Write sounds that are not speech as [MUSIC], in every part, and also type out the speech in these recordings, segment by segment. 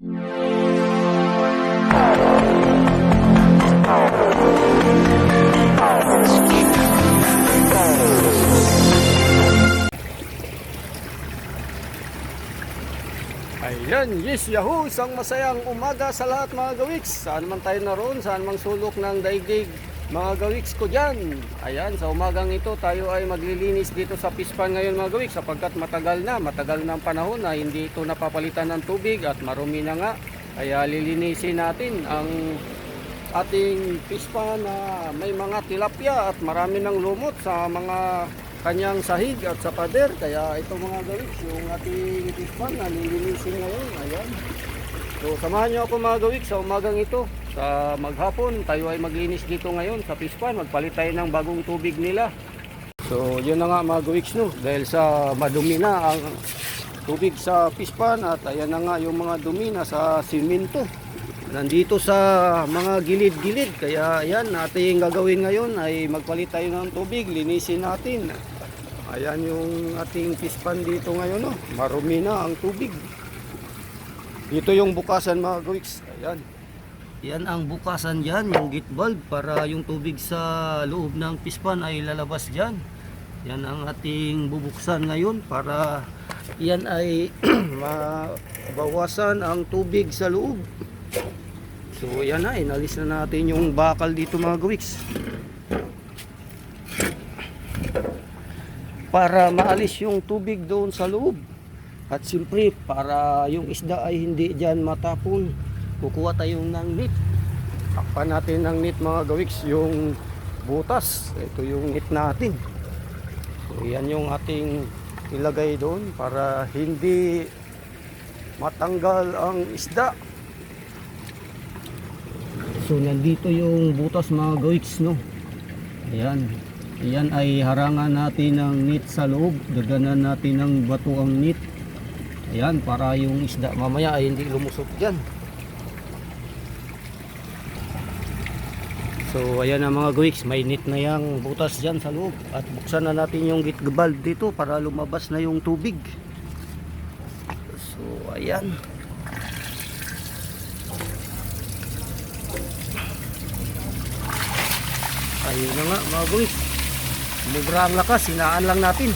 Ayan, yes, yahoo! Isang masayang umaga sa lahat mga gawiks. Saan man tayo naroon, saan mang sulok ng daigdig, mga gawiks ko dyan. Ayan, sa umagang ito tayo ay maglilinis dito sa Pispan ngayon mga gawiks sapagkat matagal na, matagal na ang panahon na hindi ito napapalitan ng tubig at marumi na nga. Kaya lilinisin natin ang ating pispa na may mga tilapia at marami ng lumot sa mga kanyang sahig at sa pader. Kaya ito mga gawiks, yung ating pispa na lilinisin ngayon. Ayan. So samahan nyo ako mga gawiks sa umagang ito. Sa maghapon, tayo ay maglinis dito ngayon sa pispan. Magpalit tayo ng bagong tubig nila. So yun na nga mga gawiks no. Dahil sa madumi na ang tubig sa pispan at ayan na nga yung mga dumi na sa simento nandito sa mga gilid-gilid kaya ayan ating gagawin ngayon ay magpalit tayo ng tubig linisin natin ayan yung ating pispan dito ngayon no? marumi na ang tubig ito yung bukasan mga gawiks ayan yan ang bukasan dyan yung gate valve para yung tubig sa loob ng pispan ay lalabas dyan yan ang ating bubuksan ngayon para yan ay [CLEARS THROAT] mabawasan ang tubig sa loob So yan na, inalis na natin yung bakal dito mga gawiks. Para maalis yung tubig doon sa loob. At siyempre, para yung isda ay hindi dyan matapon, kukuha tayo ng net. Takpan natin ng net mga gawiks, yung butas. Ito yung net natin. So yan yung ating ilagay doon para hindi matanggal ang isda. So nandito yung butas mga goiks no. Ayan. Ayan ay harangan natin ng net sa loob. Daganan natin ng bato ang net. Ayan para yung isda mamaya ay hindi lumusot dyan. So ayan na mga goiks. May net na yung butas dyan sa loob. At buksan na natin yung valve dito para lumabas na yung tubig. So ayan. Ayun na nga mga guys. Mubra ang lakas, hinaan lang natin.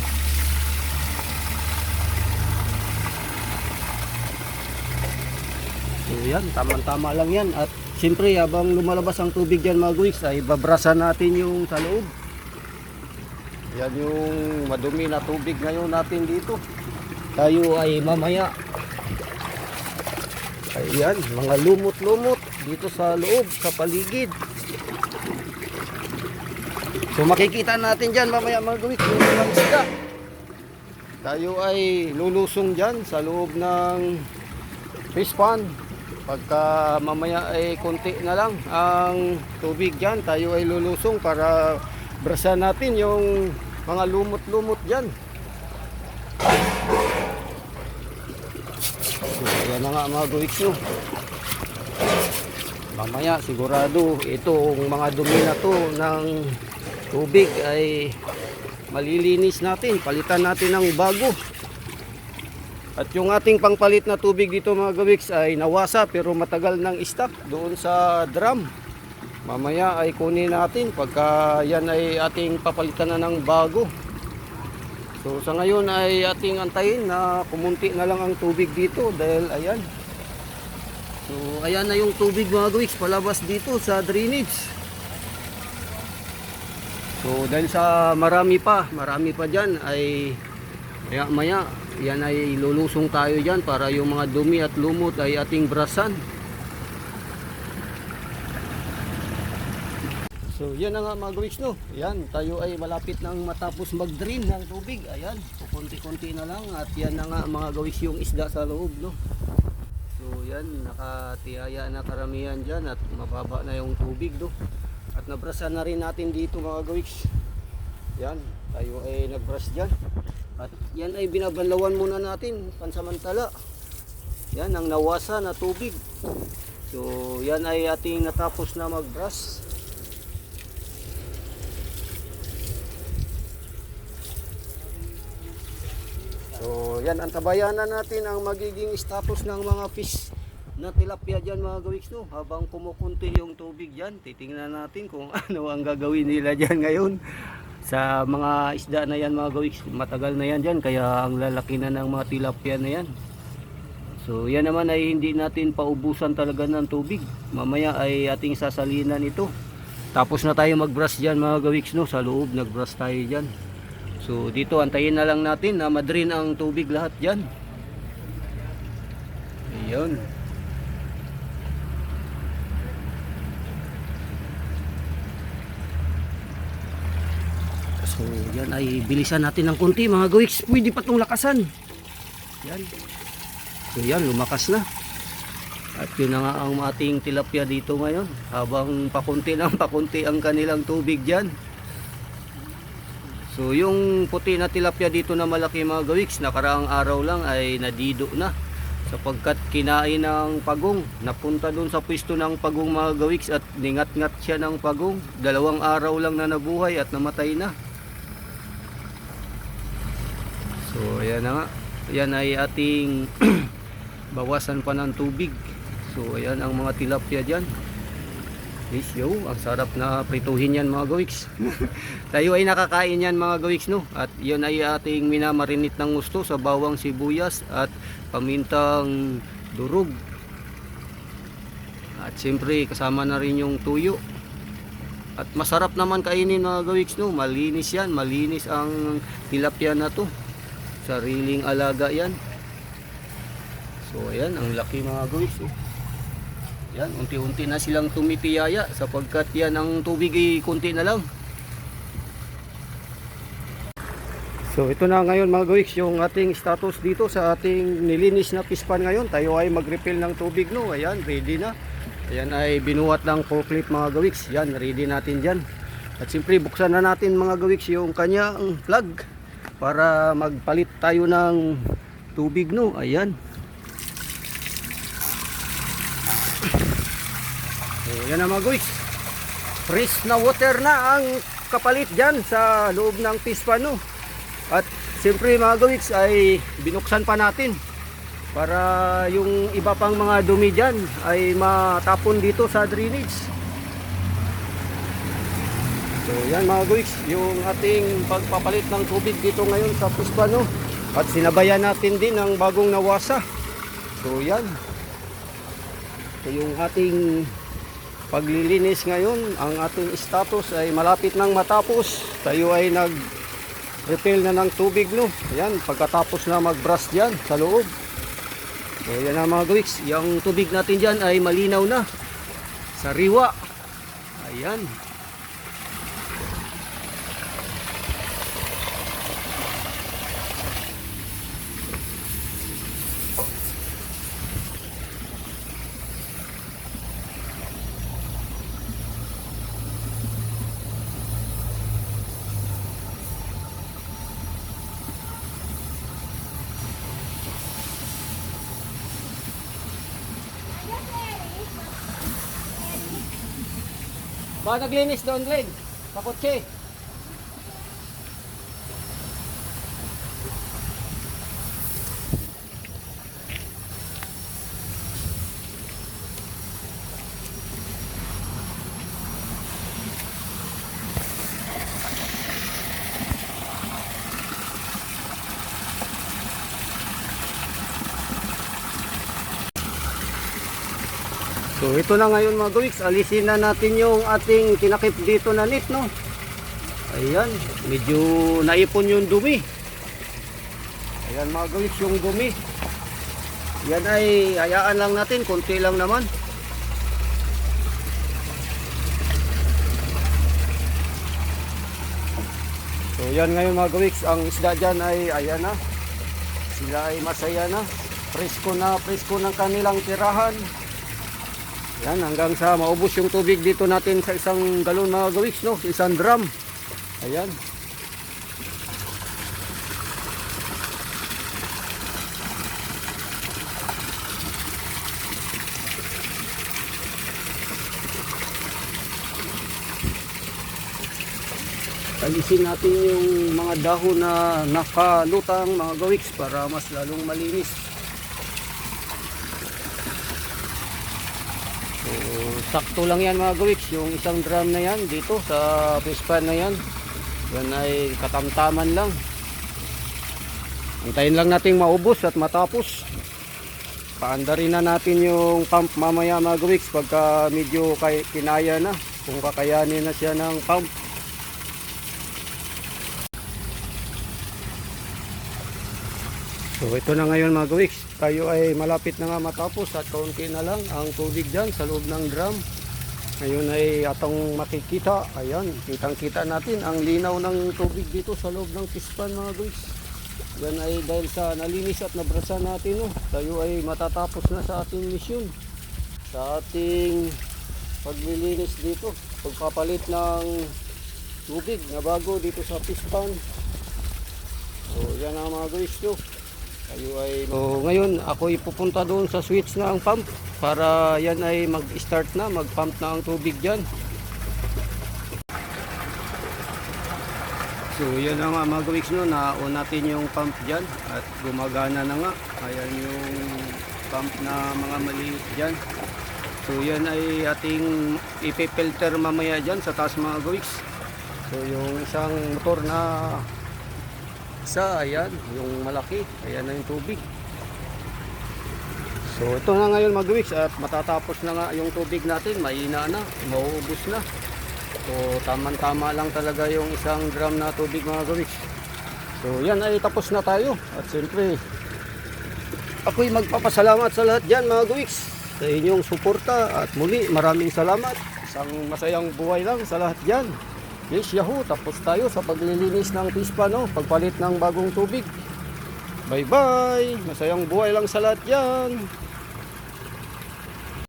So yan, tamang-tama lang yan. At siyempre, habang lumalabas ang tubig yan mga guys, ay babrasan natin yung sa loob. Yan yung madumi na tubig ngayon natin dito. Tayo ay mamaya. Ayan, mga lumot-lumot dito sa loob, sa paligid. So makikita natin dyan mamaya mga gawit yung mga isda. Tayo ay lulusong dyan sa loob ng fish pond. Pagka mamaya ay konti na lang ang tubig dyan, tayo ay lulusong para brasa natin yung mga lumot-lumot dyan. So, yan na nga mga gawit nyo. Mamaya sigurado itong mga dumi na to ng tubig ay malilinis natin palitan natin ng bago at yung ating pangpalit na tubig dito mga gawiks ay nawasa pero matagal ng stock doon sa drum. Mamaya ay kunin natin pagka yan ay ating papalitan na ng bago. So sa ngayon ay ating antayin na kumunti na lang ang tubig dito dahil ayan. So ayan na yung tubig mga gawiks palabas dito sa drainage. So dahil sa marami pa, marami pa dyan ay maya maya yan ay lulusong tayo dyan para yung mga dumi at lumot ay ating brasan. So yan na nga mga guys no. Yan, tayo ay malapit nang matapos mag-drain ng tubig. Ayan, kunti-kunti na lang at yan nga mga gawis yung isda sa loob no. So yan, nakatiyaya na karamihan dyan at mababa na yung tubig no. At nabrasan na rin natin dito mga gawiks. Yan, tayo ay nagbrush dyan. At yan ay binabanlawan muna natin pansamantala. Yan ang nawasa na tubig. So yan ay ating natapos na magbrush. So yan, antabayan na natin ang magiging status ng mga fish na tilapia dyan mga gawiks no. Habang kumukunti yung tubig dyan, titingnan natin kung [LAUGHS] ano ang gagawin nila dyan ngayon. Sa mga isda na yan mga gawiks, matagal na yan dyan, kaya ang lalaki na ng mga tilapia na yan. So yan naman ay hindi natin paubusan talaga ng tubig. Mamaya ay ating sasalinan ito. Tapos na tayo mag-brush dyan mga gawiks no, sa loob nag-brush tayo dyan. So dito antayin na lang natin na madrin ang tubig lahat dyan. Ayun. So yan ay bilisan natin ng konti mga gawiks. Pwede pa itong lakasan. Yan. So yan, lumakas na. At yun na nga ang ating tilapia dito ngayon. Habang pakunti ng [LAUGHS] pakunti ang kanilang tubig dyan. So yung puti na tilapia dito na malaki mga gawiks, nakaraang araw lang ay nadido na. Sapagkat kinain ng pagong. Napunta dun sa pwesto ng pagong mga gawiks at ningat-ngat siya ng pagong. Dalawang araw lang na nabuhay at namatay na. So ayan na nga. Yan ay ating [CLEARS THROAT] bawasan pa ng tubig. So ayan ang mga tilapia dyan. Yes, yo, ang sarap na prituhin yan mga gawiks. [LAUGHS] Tayo ay nakakain yan mga gawiks no. At yun ay ating minamarinit ng gusto sa bawang sibuyas at pamintang durog. At siyempre kasama na rin yung tuyo. At masarap naman kainin mga gawiks no. Malinis yan, malinis ang tilapia na to. Sariling alaga yan. So ayan, ang laki mga gawiks. Oh. Yan, unti-unti na silang tumitiyaya sapagkat yan ang tubig ay kunti na lang. So ito na ngayon mga gawiks yung ating status dito sa ating nilinis na pispan ngayon. Tayo ay mag-refill ng tubig no. Ayan, ready na. Ayan ay binuhat ng forklift mga gawiks. Yan, ready natin dyan. At siyempre buksan na natin mga gawiks yung kanyang plug para magpalit tayo ng tubig no. Ayan. So, yan na mga. Fresh na water na ang kapalit dyan sa loob ng pispa no. At siyempre mga guys ay binuksan pa natin para yung iba pang mga dumi dyan ay matapon dito sa drainage. So yan mga guys, yung ating pagpapalit ng tubig dito ngayon sa pispa no. At sinabayan natin din ng bagong nawasa. So yan. So yung ating paglilinis ngayon, ang ating status ay malapit nang matapos. Tayo ay nag refill na ng tubig no. Ayan, pagkatapos na mag-brush diyan sa loob. So yan na mga gawiks, yung tubig natin diyan ay malinaw na. Sariwa. Ayan. Ba naglinis doon, Glenn? Sa So ito na ngayon mga gawiks, alisin na natin yung ating tinakip dito na net no. Ayan, medyo naipon yung dumi. Ayan mga gawiks yung dumi. Yan ay hayaan lang natin, konti lang naman. So yan ngayon mga gawiks, ang isda dyan ay ayan na. Sila ay masaya na. Presko na, presko ng kanilang tirahan. Yan, hanggang sa maubos yung tubig dito natin sa isang galon mga gawiks, no? Sa isang drum. Ayan. Alisin natin yung mga dahon na nakalutang mga gawiks para mas lalong malinis. So, sakto lang yan mga gawiks, yung isang drum na yan dito sa fish pan na yan. Yan ay katamtaman lang. Antayin lang nating maubos at matapos. Paandarin na natin yung pump mamaya mga gawiks pagka medyo kinaya na. Kung kakayanin na siya ng pump. So ito na ngayon mga gawiks. Tayo ay malapit na nga matapos at kaunti na lang ang tubig dyan sa loob ng drum. Ngayon ay atong makikita. Ayan, kitang kita natin ang linaw ng tubig dito sa loob ng pispan mga gawiks. Yan ay dahil sa nalinis at nabrasa natin. Oh. Tayo ay matatapos na sa ating misyon. Sa ating paglilinis dito. Pagpapalit ng tubig na bago dito sa pispan. So yan ang mga guys ko. Tayo ay so, ngayon ako ipupunta doon sa switch na ang pump para yan ay mag-start na, mag-pump na ang tubig diyan. So yan na nga mga gawiks no, naon natin yung pump dyan at gumagana na nga. Ayan yung pump na mga maliit dyan. So yan ay ating ipipilter mamaya dyan sa taas mga gawiks. So yung isang motor na isa, ayan, yung malaki, ayan na yung tubig. So ito na ngayon mga gawiks at matatapos na nga yung tubig natin, mahina na, mauubos na. So tamang-tama lang talaga yung isang drum na tubig mga gawiks. So yan ay tapos na tayo at siyempre ako'y magpapasalamat sa lahat dyan mga gawiks sa inyong suporta at muli maraming salamat. Isang masayang buhay lang sa lahat dyan. Yes, Yahoo! Tapos tayo sa paglilinis ng pispa, no? Pagpalit ng bagong tubig. Bye-bye! Masayang buhay lang sa lahat dyan.